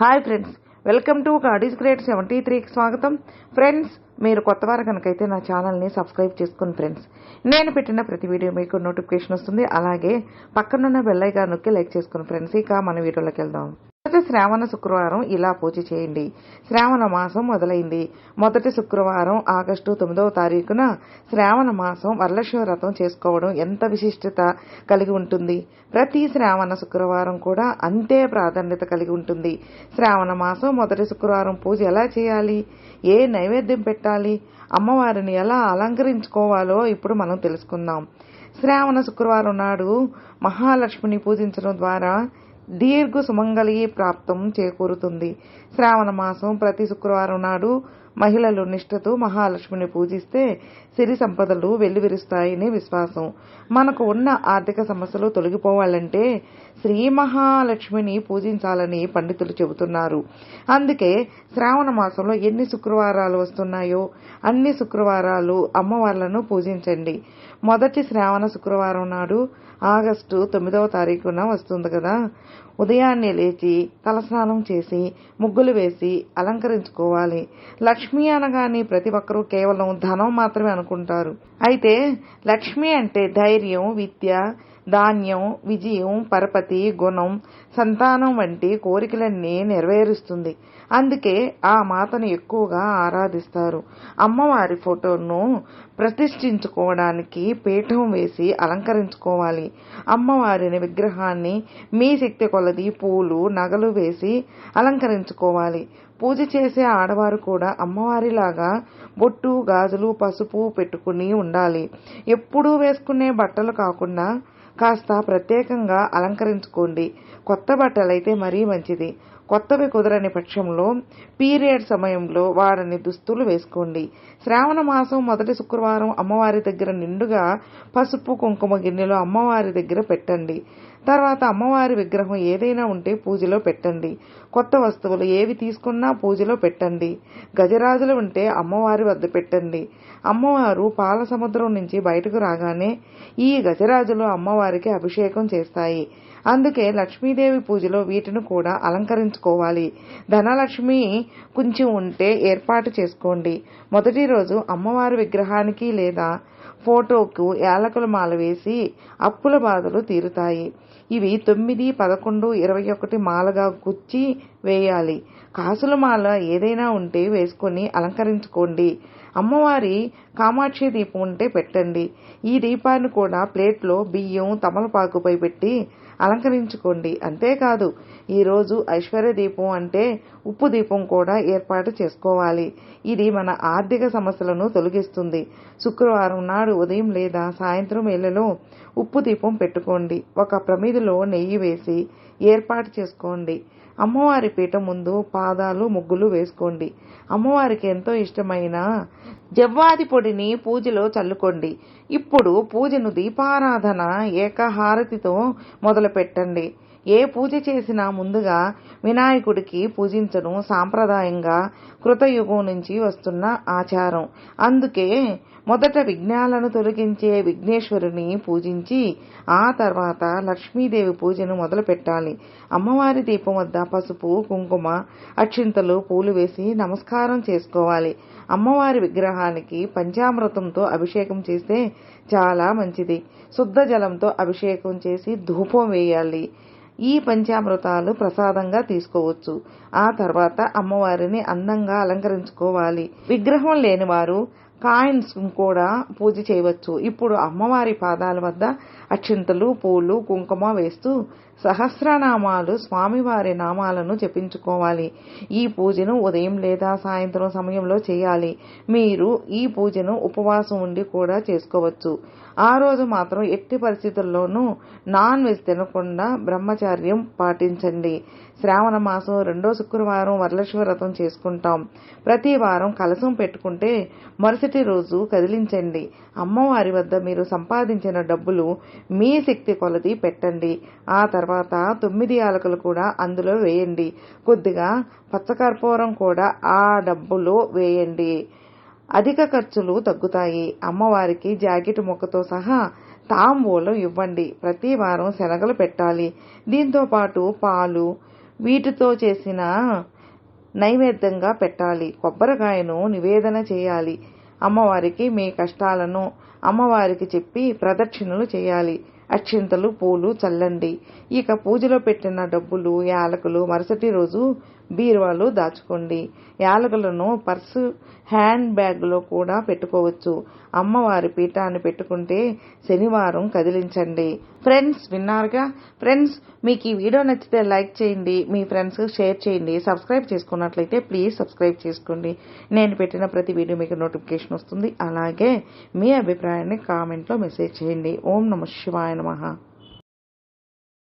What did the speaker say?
Hi friends welcome to కాడీస్ great seventy త్రీకి స్వాగతం. ఫ్రెండ్స్ మీరు కొత్త వారు కనుకైతే నా ఛానల్ని సబ్స్క్రైబ్ చేసుకుని ఫ్రెండ్స్ నేను పెట్టిన ప్రతి వీడియో మీకు నోటిఫికేషన్ వస్తుంది. అలాగే పక్కనున్న బెల్లైగా నొక్కి లైక్ చేసుకుని ఫ్రెండ్స్ ఇక మన వీడియోలోకి వెళ్దాం. శ్రావణ శుక్రవారం ఇలా పూజ చేయండి. శ్రావణ మాసం మొదలైంది. మొదటి శుక్రవారం ఆగస్టు తొమ్మిదవ తారీఖున శ్రావణ మాసం వరలక్ష్మి వ్రతం చేసుకోవడం ఎంత విశిష్టత కలిగి ఉంటుంది? ప్రతి శ్రావణ శుక్రవారం కూడా అంతే ప్రాధాన్యత కలిగి ఉంటుంది. శ్రావణ మాసం మొదటి శుక్రవారం పూజ ఎలా చేయాలి? ఏ నైవేద్యం పెట్టాలి? అమ్మవారిని ఎలా అలంకరించుకోవాలో ఇప్పుడు మనం తెలుసుకుందాం. శ్రావణ శుక్రవారం నాడు మహాలక్ష్మిని పూజించడం ద్వారా దీర్ఘ సుమంగళి ప్రాప్తం చేకూరుతుంది. శ్రావణ మాసం ప్రతి శుక్రవారం నాడు మహిళలు నిష్ఠతో మహాలక్ష్మిని పూజిస్తే సిరి సంపదలు వెల్లివిరుస్తాయని విశ్వాసం. మనకు ఉన్న ఆర్థిక సమస్యలు తొలగిపోవాలంటే శ్రీ మహాలక్ష్మిని పూజించాలని పండితులు చెబుతున్నారు. అందుకే శ్రావణ మాసంలో ఎన్ని శుక్రవారాలు వస్తున్నాయో అన్ని శుక్రవారాలు అమ్మవార్లను పూజించండి. మొదటి శ్రావణ శుక్రవారం నాడు ఆగస్టు తొమ్మిదవ తారీఖున వస్తుంది కదా. ఉదయాన్నే లేచి తలస్నానం చేసి ముగ్గులు వేసి అలంకరించుకోవాలి. లక్ష్మి అనగానే ప్రతి ఒక్కరూ కేవలం ధనం మాత్రమే అనుకుంటారు. అయితే లక్ష్మి అంటే ధైర్యం విద్య ధాన్యం విజయం పరపతి గుణం సంతానం వంటి కోరికలన్నీ నెరవేరుస్తుంది. అందుకే ఆ మాతను ఎక్కువగా ఆరాధిస్తారు. అమ్మవారి ఫోటోను ప్రతిష్ఠించుకోవడానికి పీఠం వేసి అలంకరించుకోవాలి. అమ్మవారిని విగ్రహాన్ని మీ శక్తి కొలది పూలు నగలు వేసి అలంకరించుకోవాలి. పూజ చేసే ఆడవారు కూడా అమ్మవారిలాగా బొట్టు గాజులు పసుపు పెట్టుకుని ఉండాలి. ఎప్పుడూ వేసుకునే బట్టలు కాకుండా కాస్త ప్రత్యేకంగా అలంకరించుకోండి. కొత్త బట్టలైతే మరీ మంచిది. కొత్తవి కుదరని పక్షంలో పీరియడ్ సమయంలో వారిని దుస్తులు వేసుకోండి. శ్రావణ మాసం మొదటి శుక్రవారం అమ్మవారి దగ్గర నిండుగా పసుపు కుంకుమ గిన్నెలో అమ్మవారి దగ్గర పెట్టండి. తర్వాత అమ్మవారి విగ్రహం ఏదైనా ఉంటే పూజలో పెట్టండి. కొత్త వస్తువులు ఏవి తీసుకున్నా పూజలో పెట్టండి. గజరాజులు ఉంటే అమ్మవారి వద్ద పెట్టండి. అమ్మవారు పాల సముద్రం నుంచి బయటకు రాగానే ఈ గజరాజులు అమ్మవారికి అభిషేకం చేస్తాయి. అందుకే లక్ష్మీదేవి పూజలో వీటిని కూడా అలంకరించుకోవాలి. ధనలక్ష్మి కొంచెం ఉంటే ఏర్పాటు చేసుకోండి. మొదటి రోజు అమ్మవారి విగ్రహానికి లేదా ఫోటోకు యాలకుల మాల వేసి అప్పుల బాధలు తీరుతాయి. ఇవి తొమ్మిది పదకొండు ఇరవై ఒకటి మాలగా గుచ్చి వేయాలి. కాసుల మాల ఏదైనా ఉంటే వేసుకొని అలంకరించుకోండి. అమ్మవారి కామాక్షి దీపం ఉంటే పెట్టండి. ఈ దీపాన్ని కూడా ప్లేట్లో బియ్యం తమలపాకుపై పెట్టి అలంకరించుకోండి. అంతేకాదు ఈరోజు ఐశ్వర్య దీపం అంటే ఉప్పు దీపం కూడా ఏర్పాటు చేసుకోవాలి. ఇది మన ఆర్థిక సమస్యలను తొలగిస్తుంది. శుక్రవారం నాడు ఉదయం లేదా సాయంత్రం వేళలో ఉప్పు దీపం పెట్టుకోండి. ఒక ప్రమిదిలో నెయ్యి వేసి ఏర్పాటు చేసుకోండి. అమ్మవారి పీట ముందు పాదాలు ముగ్గులు వేసుకోండి. అమ్మవారికి ఎంతో ఇష్టమైన జవ్వాది పొడిని పూజలో చల్లుకోండి. ఇప్పుడు పూజను దీపారాధన ఏకహారతితో మొదలు పెట్టండి ఏ పూజ చేసినా ముందుగా వినాయకుడికి పూజించడం సాంప్రదాయంగా కృతయుగం నుంచి వస్తున్న ఆచారం. అందుకే మొదట విఘ్నాలను తొలగించే విఘ్నేశ్వరుని పూజించి ఆ తర్వాత లక్ష్మీదేవి పూజను మొదలు పెట్టాలి అమ్మవారి దీపం వద్ద పసుపు కుంకుమ అక్షింతలు పూలు వేసి నమస్కారం చేసుకోవాలి. అమ్మవారి విగ్రహానికి పంచామృతంతో అభిషేకం చేస్తే చాలా మంచిది. శుద్ధ జలంతో అభిషేకం చేసి ధూపం వేయాలి. ఈ పంచామృతాలు ప్రసాదంగా తీసుకోవచ్చు. ఆ తర్వాత అమ్మవారిని అందంగా అలంకరించుకోవాలి. విగ్రహం లేనివారు కాయిన్స్ కూడా పూజ చేయవచ్చు. ఇప్పుడు అమ్మవారి పాదాల వద్ద అక్షింతలు పూలు కుంకుమ వేస్తూ సహస్రనామాలు స్వామివారి నామాలను జపించుకోవాలి. ఈ పూజను ఉదయం లేదా సాయంత్రం సమయంలో చేయాలి. మీరు ఈ పూజను ఉపవాసం ఉండి కూడా చేసుకోవచ్చు. ఆ రోజు మాత్రం ఎట్టి పరిస్థితుల్లోనూ నాన్ వెజ్ తినకుండా బ్రహ్మచార్యం పాటించండి. శ్రావణ మాసం రెండో శుక్రవారం వరలక్ష్మి వ్రతం చేసుకుంటాం. ప్రతి వారం కలసం పెట్టుకుంటే మరుసటి రోజు కదిలించండి. అమ్మవారి వద్ద మీరు సంపాదించిన డబ్బులు మీ శక్తి కొలది పెట్టండి. ఆ తర్వాత తొమ్మిది యాలకులు కూడా అందులో వేయండి. కొద్దిగా పచ్చకర్పూరం కూడా ఆ డబ్బులో వేయండి. అధిక ఖర్చులు తగ్గుతాయి. అమ్మవారికి జాకెట్ మొక్కతో సహా తాంబూలం ఇవ్వండి. ప్రతి వారం శనగలు పెట్టాలి. దీంతో పాటు పాలు వీటితో చేసిన నైవేద్యంగా పెట్టాలి. కొబ్బరికాయను నివేదన చేయాలి. అమ్మవారికి మీ కష్టాలను అమ్మవారికి చెప్పి ప్రదక్షిణలు చేయాలి. అక్షింతలు పూలు చల్లండి. ఇక పూజలో పెట్టిన డబ్బులు యాలకులు మరుసటి రోజు బీరువాలో దాచుకోండి. యాలకులను పర్సు హ్యాండ్ బ్యాగ్లో కూడా పెట్టుకోవచ్చు. అమ్మవారి పీఠాన్ని పెట్టుకుంటే శనివారం కదిలించండి. ఫ్రెండ్స్ విన్నారుగా? ఫ్రెండ్స్ మీకు ఈ వీడియో నచ్చితే లైక్ చేయండి. మీ ఫ్రెండ్స్కి షేర్ చేయండి. సబ్స్క్రైబ్ చేసుకున్నట్లయితే ప్లీజ్ సబ్స్క్రైబ్ చేసుకోండి. నేను పెట్టిన ప్రతి వీడియో మీకు నోటిఫికేషన్ వస్తుంది. అలాగే మీ అభిప్రాయాన్ని కామెంట్లో మెసేజ్ చేయండి. ఓం నమ శివాయ నమ.